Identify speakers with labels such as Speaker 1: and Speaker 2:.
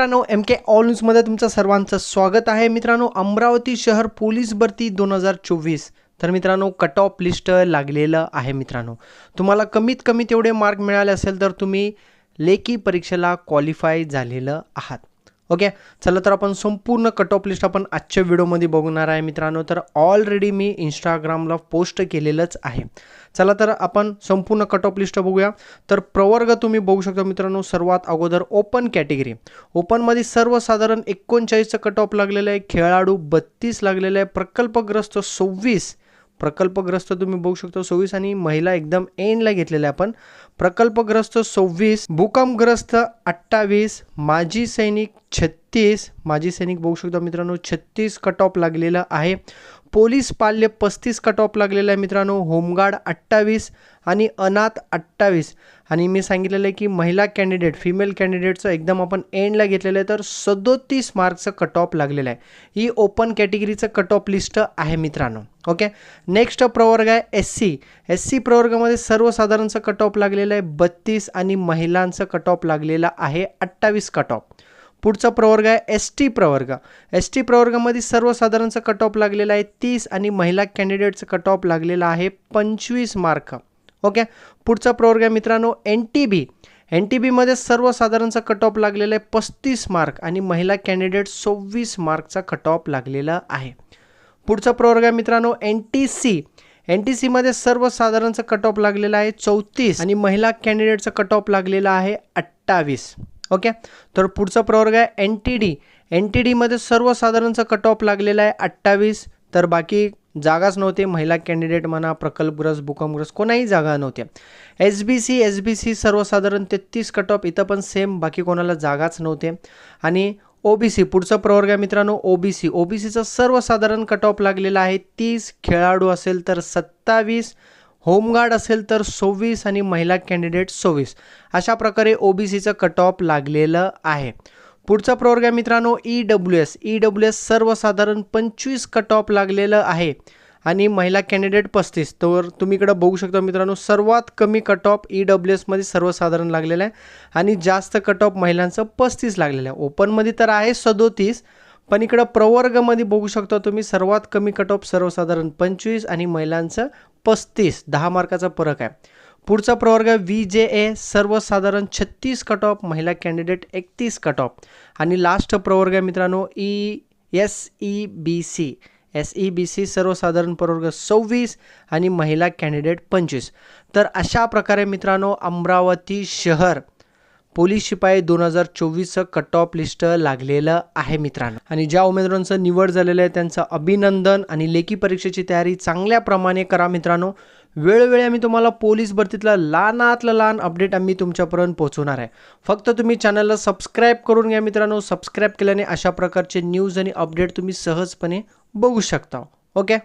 Speaker 1: मित्रांनो एम के ऑल न्यूजमध्ये तुमचं सर्वांचं स्वागत आहे. मित्रांनो अमरावती शहर पोलीस भरती दोन हजार चोवीस. तर मित्रांनो कट ऑफ लिस्ट लागलेलं आहे मित्रांनो. तुम्हाला कमीत कमी तेवढे मार्क मिळाले असेल तर तुम्ही लेखी परीक्षेला क्वालिफाय झालेलं आहात. ओके? चला तर आपण संपूर्ण कट ऑफ लिस्ट आपण आजच्या व्हिडिओमध्ये बघणार आहे मित्रांनो. तर ऑलरेडी मी इंस्टाग्रामला पोस्ट केलेलंच आहे. चला तर आपण संपूर्ण कट ऑफ लिस्ट बघूया. तर प्रवर्ग तुम्ही बघू शकता मित्रांनो सर्वात अगोदर ओपन कॅटेगरी ओपनमध्ये सर्वसाधारण एकोणचाळीसचं कट ऑफ लागलेलं आहे खेळाडू बत्तीस लागलेलं आहे प्रकल्पग्रस्त सव्वीस. प्रकल्पग्रस्त तुम्ही बघू शकता सव्वीस आणि महिला एकदम एंडला घेतलेल्या आपण. प्रकल्पग्रस्त सव्वीस भूकंपग्रस्त अठ्ठावीस माजी सैनिक छत्तीस माजी सैनिक बघू शकता मित्रांनो छत्तीस कट ऑफ लागलेलं आहे. पोलीस पाल्य पस्तीस कट ऑफ लागलेलं आहे मित्रांनो. होमगार्ड अठ्ठावीस आणि अनाथ अठ्ठावीस. आणि मी सांगितलेलं आहे की महिला कॅन्डिडेट फिमेल कॅन्डिडेटचं एकदम आपण एंडला घेतलेलं आहे तर सदोतीस मार्क्सचं कट ऑफ लागलेलं आहे. ही ओपन कॅटेगरीचं कट ऑफ लिस्ट आहे मित्रांनो. ओके नेक्स्ट प्रवर्ग आहे एस सी एस सी प्रवर्गामध्ये सर्वसाधारणचं कट ऑफ लागलेलं आहे बत्तीस आणि महिलांचं कट ऑफ लागलेलं आहे अठ्ठावीस कट ऑफ पुढचा प्रवर्ग आहे एस टी प्रवर्ग. एस टी प्रवर्गामध्ये सर्वसाधारणचं कट ऑफ लागलेलं आहे तीस आणि महिला कॅन्डिडेटचं कट ऑफ लागलेलं आहे पंचवीस मार्क ओके पुढचा प्रवर्ग आहे मित्रांनो N T B N T बीमध्ये सर्वसाधारणचा कट ऑफ लागलेला आहे पस्तीस मार्क आणि महिला कॅन्डिडेट सव्वीस मार्कचा कट ऑफ लागलेला आहे. पुढचा प्रवर्ग आहे मित्रांनो N T C N T सीमध्ये सर्वसाधारणचं कट ऑफ लागलेलं आहे चौतीस आणि महिला कॅन्डिडेटचं कट ऑफ लागलेलं आहे अठ्ठावीस. ओके तर पुढचा प्रवर्ग आहे N T D N T डीमध्ये सर्वसाधारणचं कट ऑफ लागलेलं आहे अठ्ठावीस. तर बाकी जागाच नव्हते. महिला कॅन्डिडेट म्हणा प्रकल्पग्रस्त भूकंपग्रस्त कोणाही जागा नव्हत्या. S B C S B C सर्वसाधारण तेहतीस कट ऑफ इथं पण सेम बाकी कोणाला जागाच नव्हते. आणि ओ बी सी पुढचा प्रवर्ग आहे मित्रांनो O B C O B सीचं सर्वसाधारण कट ऑफ लागलेलं आहे तीस. खेळाडू असेल तर सत्तावीस. होमगार्ड असेल तर सव्वीस आणि महिला कॅन्डिडेट सव्वीस. अशा प्रकारे ओ बी सीचं कट ऑफ लागलेलं आहे. पुढचा प्रवर्ग आहे मित्रांनो E W S E W S सर्वसाधारण पंचवीस कट ऑफ लागलेलं आहे. आणि महिला कॅन्डिडेट पस्तीस. तर तुम्ही इकडं बघू शकता मित्रांनो सर्वात कमी कट ऑफ ई डब्ल्यू एसमध्ये सर्वसाधारण लागलेलं आहे आणि जास्त कट ऑफ महिलांचं पस्तीस लागलेलं आहे. ओपनमध्ये तर आहे सदोतीस पण इकडं प्रवर्गमध्ये बघू शकता तुम्ही सर्वात कमी कट ऑफ सर्वसाधारण पंचवीस आणि महिलांचं पस्तीस. दहा मार्काचा फरक आहे. पुढचा प्रवर्ग व्ही जे ए सर्वसाधारण छत्तीस कट ऑफ महिला कॅन्डिडेट एकतीस कट ऑफ आणि लास्ट प्रवर्ग आहे मित्रांनो E S E B C S E B C सर्वसाधारण प्रवर्ग सव्वीस आणि महिला कॅन्डिडेट पंचवीस. तर अशा प्रकारे मित्रांनो अमरावती शहर पोलीस शिपाई दोन हजार चोवीसचं कट ऑफ लिस्ट लागलेलं आहे मित्रांनो. आणि ज्या उमेदवारांचं निवड झालेलं आहे त्यांचं अभिनंदन आणि लेखी परीक्षेची तयारी चांगल्या प्रमाणे करा मित्रांनो. वेळोवेळी आम्ही तुम्हाला पोलीस भरतीतलं लहानातलं लहान अपडेट आम्ही तुमच्यापर्यंत पोहोचवणार आहे. फक्त तुम्ही चॅनलला सबस्क्राईब करून घ्या मित्रांनो. सबस्क्राईब केल्याने अशा प्रकारचे न्यूज आणि अपडेट तुम्ही सहजपणे बघू शकता. ओके?